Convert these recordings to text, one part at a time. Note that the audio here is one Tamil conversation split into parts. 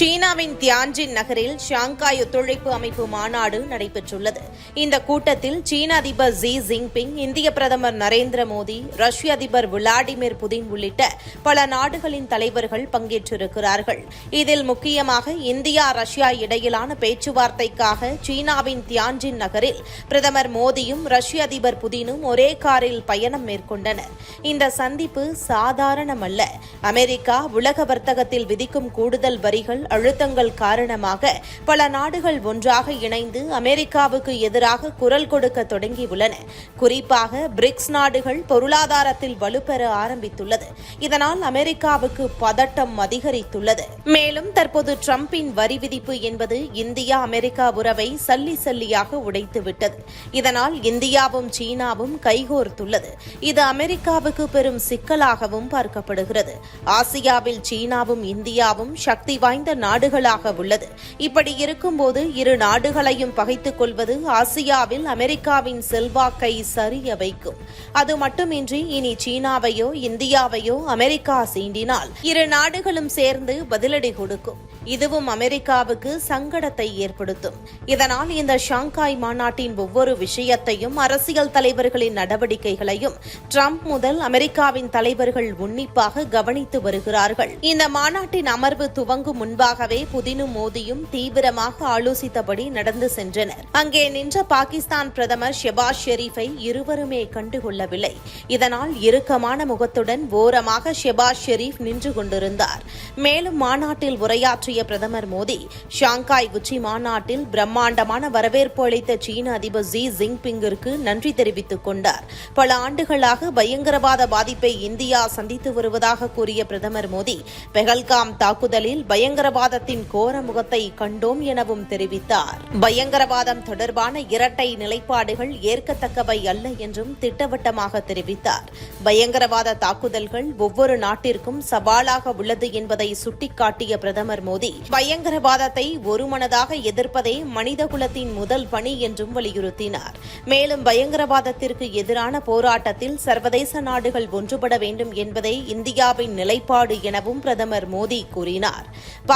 சீனாவின் தியான்ஜின் நகரில் ஷாங்காய் ஒத்துழைப்பு அமைப்பு மாநாடு நடைபெற்றுள்ளது. இந்த கூட்டத்தில் சீன அதிபர் ஜி ஜின்பிங் இந்திய பிரதமர் நரேந்திர மோடி ரஷ்ய அதிபர் விளாடிமிர் புதின் உள்ளிட்ட பல நாடுகளின் தலைவர்கள் பங்கேற்றிருக்கிறார்கள். இதில் முக்கியமாக இந்தியா ரஷ்யா இடையிலான பேச்சுவார்த்தைக்காக சீனாவின் தியான்ஜின் நகரில் பிரதமர் மோடியும் ரஷ்ய அதிபர் புதினும் ஒரே காரில் பயணம் மேற்கொண்டனர். இந்த சந்திப்பு சாதாரணமல்ல. அமெரிக்கா உலக வர்த்தகத்தில் விதிக்கும் கூடுதல் வரிகள் அழுத்தங்கள் காரணமாக பல நாடுகள் ஒன்றாக இணைந்து அமெரிக்காவுக்கு எதிராக குரல் கொடுக்க தொடங்கியுள்ளன. குறிப்பாக பிரிக்ஸ் நாடுகள் பொருளாதாரத்தில் வலுப்பெற ஆரம்பித்துள்ளது. இதனால் அமெரிக்காவுக்கு பதட்டம் அதிகரித்துள்ளது. மேலும் தற்போது டிரம்பின் வரி விதிப்பு என்பது இந்தியா அமெரிக்கா உறவை சல்லி சல்லியாக உடைத்துவிட்டது. இதனால் இந்தியாவும் சீனாவும் கைகோர்த்துள்ளது. இது அமெரிக்காவுக்கு பெரும் சிக்கலாகவும் பார்க்கப்படுகிறது. ஆசியாவில் சீனாவும் இந்தியாவும் சக்தி வாய்ந்த நாடுகளாக உள்ளது. இப்படி இருக்கும்போது இரு நாடுகளையும் பகைத்துக் கொள்வது ஆசியாவில் அமெரிக்காவின் செல்வாக்கை சரிய வைக்கும். அது மட்டுமின்றி இனி சீனாவையோ இந்தியாவையோ அமெரிக்கா சீண்டினால் இரு நாடுகளும் சேர்ந்து பதிலடி கொடுக்கும். இதுவும் அமெரிக்காவுக்கு சங்கடத்தை ஏற்படுத்தும். இதனால் இந்த ஷாங்காய் மாநாட்டின் ஒவ்வொரு விஷயத்தையும் அரசியல் தலைவர்களின் நடவடிக்கைகளையும் ட்ரம்ப் முதல் அமெரிக்காவின் தலைவர்கள் உன்னிப்பாக கவனித்து வருகிறார்கள். இந்த மாநாட்டின் அமர்வு துவங்கும் முன்பு முன்பாகவே புதினும் மோதியும் தீவிரமாக ஆலோசித்தபடி நடந்து சென்றனர். அங்கே நின்ற பாகிஸ்தான் பிரதமர் ஷெபாஸ் ஷெரீஃபை இருவருமே கண்டுகொள்ளவில்லை. இதனால் இறுக்கமான முகத்துடன் ஓரமாக ஷெபாஸ் ஷெரீப் நின்று கொண்டிருந்தார். மேலும் மாநாட்டில் உரையாற்றிய பிரதமர் மோடி ஷாங்காய் உச்சி மாநாட்டில் பிரம்மாண்டமான வரவேற்பு அளித்த சீன அதிபர் ஜி ஜின்பிங்கிற்கு நன்றி தெரிவித்துக் கொண்டார். பல ஆண்டுகளாக பயங்கரவாத பாதிப்பை இந்தியா சந்தித்து வருவதாக கூறிய பிரதமர் மோடி பெஹல்காம் தாக்குதலில் பயங்கர பயங்கரவாதத்தின் கோர முகத்தை கண்டோம் எனவும் தெரிவித்தார். பயங்கரவாதம் தொடர்பான இரட்டை நிலைப்பாடுகள் ஏற்கத்தக்கவை அல்ல என்றும் திட்டவட்டமாக தெரிவித்தார். பயங்கரவாத தாக்குதல்கள் ஒவ்வொரு நாட்டிற்கும் சவாலாக உள்ளது என்பதை சுட்டிக்காட்டிய பிரதமர் மோடி பயங்கரவாதத்தை ஒருமனதாக எதிர்ப்பதே மனிதகுலத்தின் முதல் பணி என்றும் வலியுறுத்தினார். மேலும் பயங்கரவாதத்திற்கு எதிரான போராட்டத்தில் சர்வதேச நாடுகள் ஒன்றுபட வேண்டும் என்பதே இந்தியாவின் நிலைப்பாடு எனவும் பிரதமர் மோடி கூறினார்.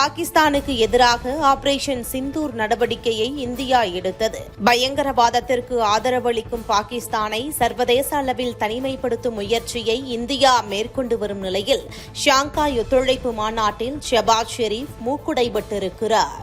பாகிஸ்தானுக்கு எதிராக ஆபரேஷன் சிந்தூர் நடவடிக்கையை இந்தியா எடுத்தது. பயங்கரவாதத்திற்கு ஆதரவளிக்கும் பாகிஸ்தானை சர்வதேச அளவில் தனிமைப்படுத்தும் முயற்சியை இந்தியா மேற்கொண்டு வரும் நிலையில் ஷாங்காய் ஒத்துழைப்பு மாநாட்டில் ஷெபாஸ் ஷெரீப் மூக்குடைபட்டிருக்கிறார்.